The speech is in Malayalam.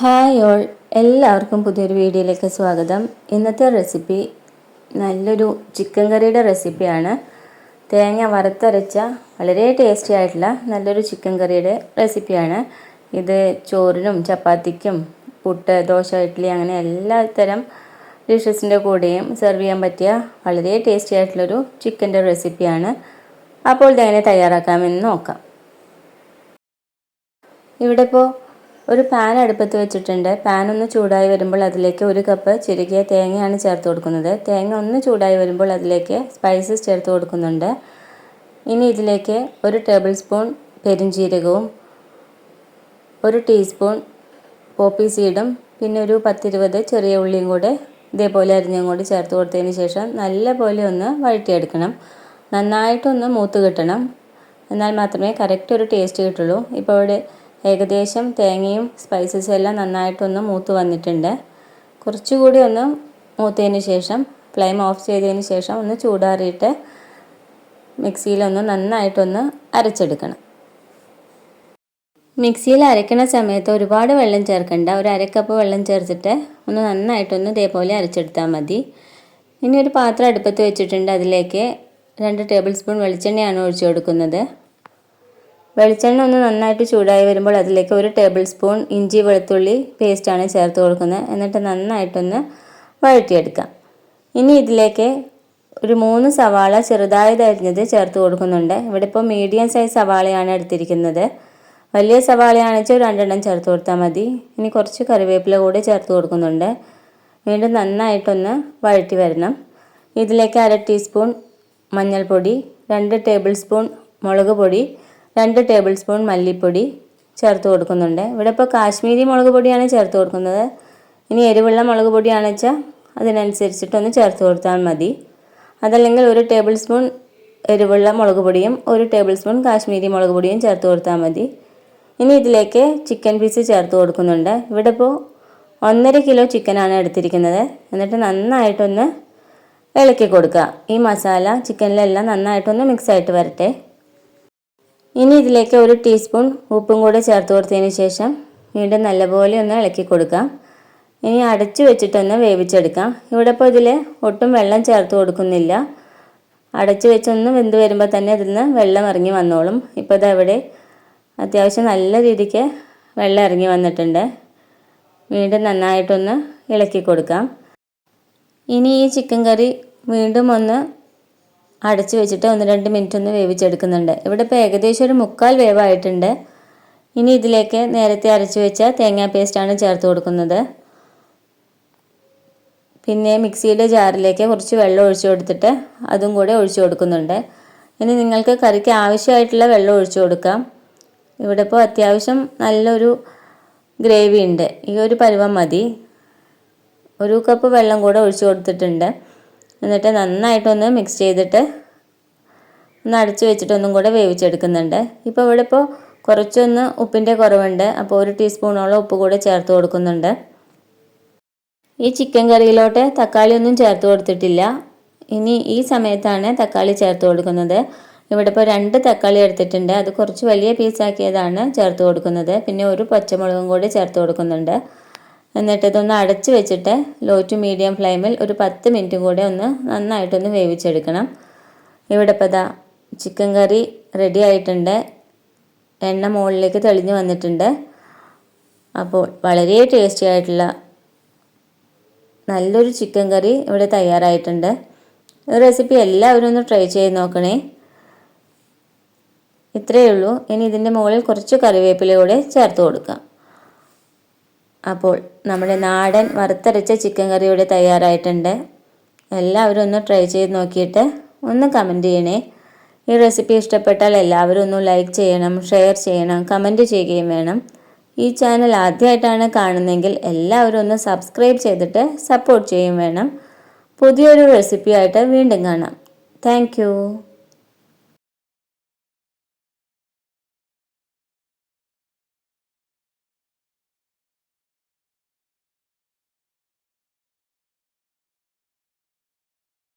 Hi all. എല്ലാവർക്കും പുതിയൊരു വീഡിയോയിലേക്ക് സ്വാഗതം. ഇന്നത്തെ റെസിപ്പി നല്ലൊരു ചിക്കൻ കറിയുടെ റെസിപ്പിയാണ്. തേങ്ങ വറുത്തരച്ച വളരെ ടേസ്റ്റി ആയിട്ടുള്ള നല്ലൊരു ചിക്കൻ കറിയുടെ റെസിപ്പിയാണ്. ഇത് ചോറിനും ചപ്പാത്തിക്കും പുട്ട് ദോശ ഇഡ്ഡലി അങ്ങനെ എല്ലാ തരം ഡിഷസിന്റെ കൂടെയും സെർവ് ചെയ്യാൻ പറ്റിയ വളരെ ടേസ്റ്റി ആയിട്ടുള്ളൊരു ചിക്കന്റെ റെസിപ്പിയാണ്. അപ്പോൾ ഇതെങ്ങനെ തയ്യാറാക്കാമെന്ന് നോക്കാം. ഇവിടെ ഇപ്പോൾ ഒരു പാൻ അടുപ്പത്ത് വെച്ചിട്ടുണ്ട്. പാൻ ഒന്ന് ചൂടായി വരുമ്പോൾ അതിലേക്ക് ഒരു കപ്പ് ചുരുക്കിയ തേങ്ങയാണ് ചേർത്ത് കൊടുക്കുന്നത്. തേങ്ങ ഒന്ന് ചൂടായി വരുമ്പോൾ അതിലേക്ക് സ്പൈസസ് ചേർത്ത് കൊടുക്കുന്നുണ്ട്. ഇനി ഇതിലേക്ക് ഒരു ടേബിൾ സ്പൂൺ പെരുംജീരകവും ഒരു ടീസ്പൂൺ പോപ്പി സീഡും പിന്നെ ഒരു പത്തിരുപത് ചെറിയ ഉള്ളിയും കൂടെ ഇതേപോലെ അരിഞ്ഞും കൂടി ചേർത്ത് കൊടുത്തതിന് ശേഷം നല്ലപോലെ ഒന്ന് വഴറ്റിയെടുക്കണം. നന്നായിട്ടൊന്ന് മൂത്ത് കിട്ടണം. എന്നാൽ മാത്രമേ കറക്റ്റ് ഒരു ടേസ്റ്റ് കിട്ടുള്ളൂ. ഇപ്പോൾ ഇവിടെ ഏകദേശം തേങ്ങയും സ്പൈസസും എല്ലാം നന്നായിട്ടൊന്ന് മൂത്ത് വന്നിട്ടുണ്ട്. കുറച്ചുകൂടി ഒന്ന് മൂത്തതിന് ശേഷം ഫ്ലെയിം ഓഫ് ചെയ്തതിന് ശേഷം ഒന്ന് ചൂടാറിയിട്ട് മിക്സിയിലൊന്ന് നന്നായിട്ടൊന്ന് അരച്ചെടുക്കണം. മിക്സിയിൽ അരയ്ക്കുന്ന സമയത്ത് ഒരുപാട് വെള്ളം ചേർക്കണ്ട. ഒരു അരക്കപ്പ് വെള്ളം ചേർത്തിട്ട് ഒന്ന് നന്നായിട്ടൊന്ന് ഇതേപോലെ അരച്ചെടുത്താൽ മതി. ഇനി ഒരു പാത്രം അടുപ്പത്ത് വെച്ചിട്ടുണ്ട്. അതിലേക്ക് രണ്ട് ടേബിൾ സ്പൂൺ വെളിച്ചെണ്ണയാണ് ഒഴിച്ചു കൊടുക്കുന്നത്. വെളിച്ചെണ്ണ ഒന്ന് നന്നായിട്ട് ചൂടായി വരുമ്പോൾ അതിലേക്ക് ഒരു ടേബിൾ സ്പൂൺ ഇഞ്ചി വെളുത്തുള്ളി പേസ്റ്റാണ് ചേർത്ത് കൊടുക്കുന്നത്. എന്നിട്ട് നന്നായിട്ടൊന്ന് വഴറ്റിയെടുക്കാം. ഇനി ഇതിലേക്ക് ഒരു മൂന്ന് സവാള ചെറുതായത് അരിഞ്ഞത് ചേർത്ത് കൊടുക്കുന്നുണ്ട്. ഇവിടെ ഇപ്പോൾ മീഡിയം സൈസ് സവാളയാണ് എടുത്തിരിക്കുന്നത്. വലിയ സവാളയാണെന്ന് വെച്ചാൽ രണ്ടെണ്ണം ചേർത്ത് കൊടുത്താൽ മതി. ഇനി കുറച്ച് കറിവേപ്പില കൂടി ചേർത്ത് കൊടുക്കുന്നുണ്ട്. വീണ്ടും നന്നായിട്ടൊന്ന് വഴറ്റി വരണം. ഇതിലേക്ക് അര ടീസ്പൂൺ മഞ്ഞൾപ്പൊടി രണ്ട് ടേബിൾ സ്പൂൺ മുളക് പൊടി രണ്ട് ടേബിൾ സ്പൂൺ മല്ലിപ്പൊടി ചേർത്ത് കൊടുക്കുന്നുണ്ട്. ഇവിടെ ഇപ്പോൾ കാശ്മീരി മുളക് പൊടിയാണ് ചേർത്ത് കൊടുക്കുന്നത്. ഇനി എരിവുള്ള മുളക് പൊടിയാണെന്ന് വെച്ചാൽ അതിനനുസരിച്ചിട്ടൊന്ന് ചേർത്ത് കൊടുത്താൽ മതി. അതല്ലെങ്കിൽ ഒരു ടേബിൾ സ്പൂൺ എരിവുള്ള മുളക് പൊടിയും ഒരു ടേബിൾ സ്പൂൺ കാശ്മീരി മുളക് പൊടിയും ചേർത്ത് കൊടുത്താൽ മതി. ഇനി ഇതിലേക്ക് ചിക്കൻ പീസ് ചേർത്ത് കൊടുക്കുന്നുണ്ട്. ഇവിടെ ഇപ്പോൾ ഒന്നര കിലോ ചിക്കനാണ് എടുത്തിരിക്കുന്നത്. എന്നിട്ട് നന്നായിട്ടൊന്ന് ഇളക്കി കൊടുക്കുക. ഈ മസാല ചിക്കനിലെല്ലാം നന്നായിട്ടൊന്ന് മിക്സ് ആയിട്ട് വരട്ടെ. ഇനി ഇതിലേക്ക് ഒരു ടീസ്പൂൺ ഉപ്പും കൂടെ ചേർത്ത് കൊടുത്തതിന് ശേഷം വീണ്ടും നല്ലപോലെ ഒന്ന് ഇളക്കി കൊടുക്കാം. ഇനി അടച്ചു വെച്ചിട്ടൊന്ന് വേവിച്ചെടുക്കാം. ഇവിടെ ഇപ്പോൾ ഇതിൽ ഒട്ടും വെള്ളം ചേർത്ത് കൊടുക്കുന്നില്ല. അടച്ചു വെച്ചൊന്ന് വെന്ത് വരുമ്പോൾ തന്നെ ഇതിൽ നിന്ന് വെള്ളം ഇറങ്ങി വന്നോളും. ഇപ്പോൾ ഇത് അത്യാവശ്യം നല്ല രീതിക്ക് വെള്ളം ഇറങ്ങി വന്നിട്ടുണ്ട്. വീണ്ടും നന്നായിട്ടൊന്ന് ഇളക്കി കൊടുക്കാം. ഇനി ഈ ചിക്കൻ കറി വീണ്ടും ഒന്ന് അടച്ചു വെച്ചിട്ട് ഒന്ന് രണ്ട് മിനിറ്റ് ഒന്ന് വേവിച്ചെടുക്കുന്നുണ്ട്. ഇവിടെ ഇപ്പോൾ ഏകദേശം ഒരു മുക്കാൽ വേവായിട്ടുണ്ട്. ഇനി ഇതിലേക്ക് നേരത്തെ അരച്ചു വെച്ച തേങ്ങാ പേസ്റ്റാണ് ചേർത്ത് കൊടുക്കുന്നത്. പിന്നെ മിക്സിയുടെ ജാറിലേക്ക് കുറച്ച് വെള്ളം ഒഴിച്ചു കൊടുത്തിട്ട് അതും കൂടെ ഒഴിച്ചു കൊടുക്കുന്നുണ്ട്. ഇനി നിങ്ങൾക്ക് കറിക്ക് ആവശ്യമായിട്ടുള്ള വെള്ളം ഒഴിച്ചു കൊടുക്കാം. ഇവിടെ ഇപ്പോൾ അത്യാവശ്യം നല്ലൊരു ഗ്രേവി ഉണ്ട്. ഈ ഒരു പരുവം മതി. ഒരു കപ്പ് വെള്ളം കൂടെ ഒഴിച്ചു കൊടുത്തിട്ടുണ്ട്. എന്നിട്ട് നന്നായിട്ടൊന്ന് മിക്സ് ചെയ്തിട്ട് ഒന്ന് അടച്ചു വെച്ചിട്ട് ഒന്നും കൂടെ വേവിച്ചെടുക്കുന്നുണ്ട്. ഇപ്പോൾ ഇവിടെ ഇപ്പോൾ കുറച്ചൊന്ന് ഉപ്പിന്റെ കുറവുണ്ട്. അപ്പോൾ ഒരു ടീസ്പൂണോളം ഉപ്പ് കൂടെ ചേർത്ത് കൊടുക്കുന്നുണ്ട്. ഈ ചിക്കൻ കറിയിലോട്ട് തക്കാളി ഒന്നും ചേർത്ത് കൊടുത്തിട്ടില്ല. ഇനി ഈ സമയത്താണ് തക്കാളി ചേർത്ത് കൊടുക്കുന്നത്. ഇവിടെ ഇപ്പോൾ രണ്ട് തക്കാളി എടുത്തിട്ടുണ്ട്. അത് കുറച്ച് വലിയ പീസാക്കിയതാണ് ചേർത്ത് കൊടുക്കുന്നത്. പിന്നെ ഒരു പച്ചമുളകും കൂടി ചേർത്ത് കൊടുക്കുന്നുണ്ട്. എന്നിട്ട് ഇതൊന്ന് അടച്ച് വെച്ചിട്ട് ലോ ടു മീഡിയം ഫ്ലെയിമിൽ ഒരു പത്ത് മിനിറ്റ് കൂടെ ഒന്ന് നന്നായിട്ടൊന്ന് വേവിച്ചെടുക്കണം. ഇവിടെ ഇപ്പോൾ ഇതാ ചിക്കൻ കറി റെഡി ആയിട്ടുണ്ട്. എണ്ണ മുകളിലേക്ക് തെളിഞ്ഞു വന്നിട്ടുണ്ട്. അപ്പോൾ വളരെ ടേസ്റ്റി ആയിട്ടുള്ള നല്ലൊരു ചിക്കൻ കറി ഇവിടെ തയ്യാറായിട്ടുണ്ട്. ഈ റെസിപ്പി എല്ലാവരും ഒന്ന് ട്രൈ ചെയ്ത് നോക്കണേ. ഇത്രയേ ഉള്ളൂ. ഇനി ഇതിന്റെ മുകളിൽ കുറച്ച് കറിവേപ്പില കൂടെ ചേർത്ത് കൊടുക്കാം. അപ്പോൾ നമ്മുടെ നാടൻ വറുത്തരച്ച ചിക്കൻ കറി ഇവിടെ തയ്യാറായിട്ടുണ്ട്. എല്ലാവരും ഒന്ന് ട്രൈ ചെയ്ത് നോക്കിയിട്ട് ഒന്ന് കമന്റ് ചെയ്യണേ. ഈ റെസിപ്പി ഇഷ്ടപ്പെട്ടാൽ എല്ലാവരും ഒന്ന് ലൈക്ക് ചെയ്യണം ഷെയർ ചെയ്യണം കമന്റ് ചെയ്യുകയും വേണം. ഈ ചാനൽ ആദ്യമായിട്ടാണ് കാണുന്നതെങ്കിൽ എല്ലാവരും ഒന്ന് സബ്സ്ക്രൈബ് ചെയ്തിട്ട് സപ്പോർട്ട് ചെയ്യും വേണം. പുതിയൊരു റെസിപ്പിയായിട്ട് വീണ്ടും കാണാം. താങ്ക്